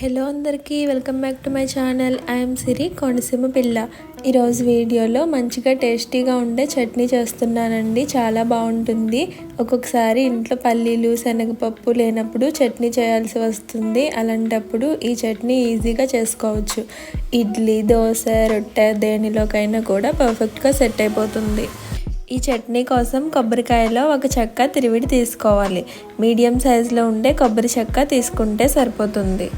Hello అందరికీ welcome back to my channel. I'm Siri Konaseema పిల్ల. ఈరోజు వీడియోలో మంచిగా టేస్టీగా ఉండే చట్నీ చేస్తున్నానండి. చాలా బాగుంటుంది. ఒక్కొక్కసారి ఇంట్లో పల్లీలు శనగపప్పు లేనప్పుడు చట్నీ చేయాల్సి వస్తుంది. అలాంటప్పుడు ఈ చట్నీ ఈజీగా చేసుకోవచ్చు. ఇడ్లీ దోశ రొట్టె దేనిలోకైనా కూడా పర్ఫెక్ట్గా సెట్ అయిపోతుంది. ఈ చట్నీ కోసం కొబ్బరికాయలో ఒక చెక్క తిరివిడి తీసుకోవాలి. మీడియం సైజులో ఉండే కొబ్బరి చెక్క తీసుకుంటే సరిపోతుంది.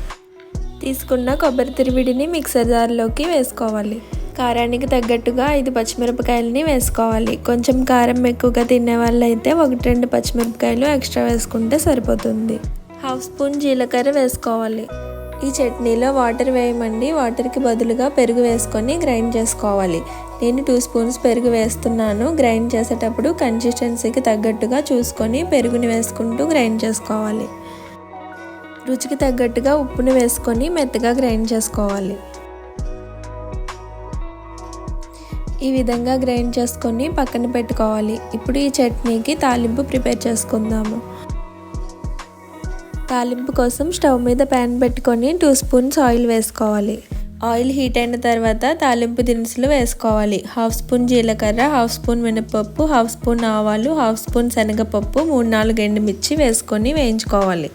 తీసుకున్న కొబ్బరి తిరివిడిని మిక్సర్ జార్లోకి వేసుకోవాలి. కారానికి తగ్గట్టుగా ఐదు పచ్చిమిరపకాయలని వేసుకోవాలి. కొంచెం కారం ఎక్కువగా తినే వాళ్ళైతే ఒకటి రెండు పచ్చిమిరపకాయలు ఎక్స్ట్రా వేసుకుంటే సరిపోతుంది. హాఫ్ స్పూన్ జీలకర్ర వేసుకోవాలి. ఈ చట్నీలో వాటర్ వేయమండి. వాటర్కి బదులుగా పెరుగు వేసుకొని గ్రైండ్ చేసుకోవాలి. నేను టూ స్పూన్స్ పెరుగు వేస్తున్నాను. గ్రైండ్ చేసేటప్పుడు కన్సిస్టెన్సీకి తగ్గట్టుగా చూసుకొని పెరుగుని వేసుకుంటూ గ్రైండ్ చేసుకోవాలి. రుచికి తగ్గట్టుగా ఉప్పుని వేసుకొని మెత్తగా గ్రైండ్ చేసుకోవాలి. ఈ విధంగా గ్రైండ్ చేసుకొని పక్కన పెట్టుకోవాలి. ఇప్పుడు ఈ చట్నీకి తాలింపు ప్రిపేర్ చేసుకుందాము. తాలింపు కోసం స్టవ్ మీద ప్యాన్ పెట్టుకొని టూ స్పూన్స్ ఆయిల్ వేసుకోవాలి. ఆయిల్ హీట్ అయిన తర్వాత తాలింపు దినుసులు వేసుకోవాలి. హాఫ్ స్పూన్ జీలకర్ర హాఫ్ స్పూన్ మినపప్పు హాఫ్ స్పూన్ ఆవాలు హాఫ్ స్పూన్ శనగపప్పు మూడు నాలుగు ఎండుమిర్చి వేసుకొని వేయించుకోవాలి.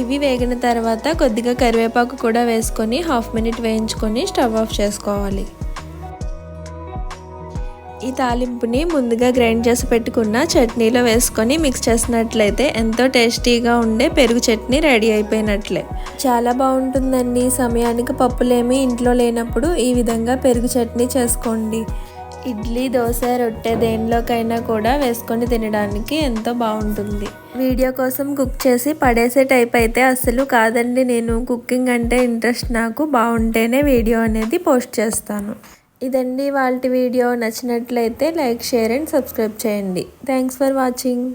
ఇవి వేగిన తర్వాత కొద్దిగా కరివేపాకు కూడా వేసుకొని హాఫ్ మినిట్ వేయించుకొని స్టవ్ ఆఫ్ చేసుకోవాలి. ఈ తాలింపుని ముందుగా గ్రైండ్ చేసి పెట్టుకున్న చట్నీలో వేసుకొని మిక్స్ చేసినట్లయితే ఎంతో టేస్టీగా ఉండే పెరుగు చట్నీ రెడీ అయిపోయినట్లే. చాలా బాగుంటుందండి. సమయానికి పప్పులేమి ఇంట్లో లేనప్పుడు ఈ విధంగా పెరుగు చట్నీ చేసుకోండి. ఇడ్లీ దోశ రొట్టె దేనిలోకైనా కూడా వేసుకొని తినడానికి ఎంతో బాగుంటుంది. వీడియో కోసం కుక్ చేసి పడేసే టైప్ అయితే అస్సలు కాదండి. నేను కుకింగ్ అంటే ఇంట్రెస్ట్ నాకు బాగుంటేనే వీడియో అనేది పోస్ట్ చేస్తాను. ఇదండి వాళ్ళ వీడియో. నచ్చినట్లయితే లైక్ షేర్ అండ్ సబ్స్క్రైబ్ చేయండి. Thanks for watching.